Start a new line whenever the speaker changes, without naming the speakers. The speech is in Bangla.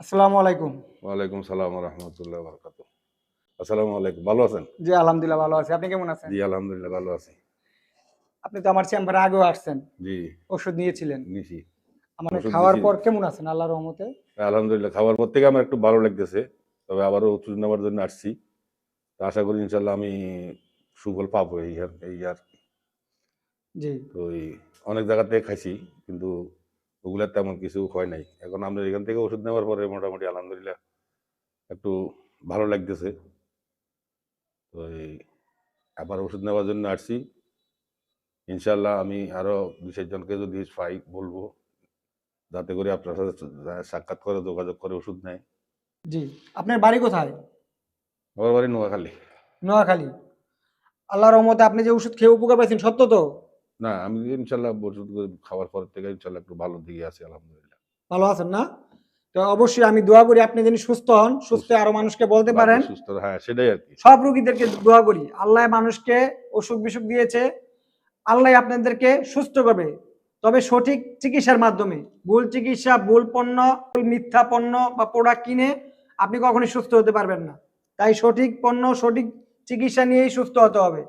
আসসালামু আলাইকুম।
ওয়ালাইকুম সালাম রহমতুল্লাহ বরকাত আসসালামু আলাইকুম ভালো আছেন?
জি আলহামদুলিল্লাহ ভালো আছি। আপনি কেমন আছেন?
জি আলহামদুলিল্লাহ ভালো আছি।
আপনি তো আমার চেম্বারে আগেও আসছেন।
জি।
ওষুধ নিয়েছিলেন।
নিছি।
আমার খাওয়ার পর কেমন আছেন আল্লাহর রহমতে?
আলহামদুলিল্লাহ খাওয়ার পর থেকে আমার একটু ভালো লাগতেছে। তবে আবারও ওষুধ নেওয়ার জন্য আসছি। তো আশা করি ইনশাল্লাহ আমি সুফল পাবো এই আর এই আর কি।
জি।
তো অনেক জায়গা থেকে খাইছি কিন্তু ওগুলার তেমন কিছু হয় নাই। এখন আমরা এখান থেকে ওষুধ নেওয়ার পরে মোটামুটি আলহামদুলিল্লাহ একটু ভালো লাগতেছে। তো এই আবার ওষুধ নেওয়ার জন্য আসছি। ইনশাল্লাহ আমি আরও বিশেষ জনকে যদি পাই বলব যাতে করে আপনার সাথে সাক্ষাৎ করে যোগাযোগ করে ওষুধ নেয়।
জি। আপনার বাড়ি কোথায়?
আমার বাড়ি নোয়াখালী।
নোয়াখালী। আল্লাহর রহমতে আপনি যে ওষুধ খেয়ে উপকার পাইছেন সত্য তো?
না আমি ইনশাল্লাহ খাওয়ার পর থেকে ইনশাল্লাহ একটু ভালো দিকে আছি আলহামদুলিল্লাহ।
ভালো আছেন না? তো অবশ্যই আমি দোয়া করি আপনি যেন সুস্থ হন সুস্থ। আরও মানুষকে বলতে পারেন।
সুস্থ হ্যাঁ সেটাই আর কি।
সব রোগীদেরকে দোয়া করি। আল্লাহ মানুষকে অসুখ বিসুখ দিয়েছে আল্লাহ আপনাদেরকে সুস্থ করবে। তবে সঠিক চিকিৎসার মাধ্যমে ভুল চিকিৎসা ভুল পণ্য মিথ্যা পণ্য বা প্রোডাক্ট কিনে আপনি কখনোই সুস্থ হতে পারবেন না। তাই সঠিক পণ্য সঠিক চিকিৎসা নিয়েই সুস্থ হতে হবে।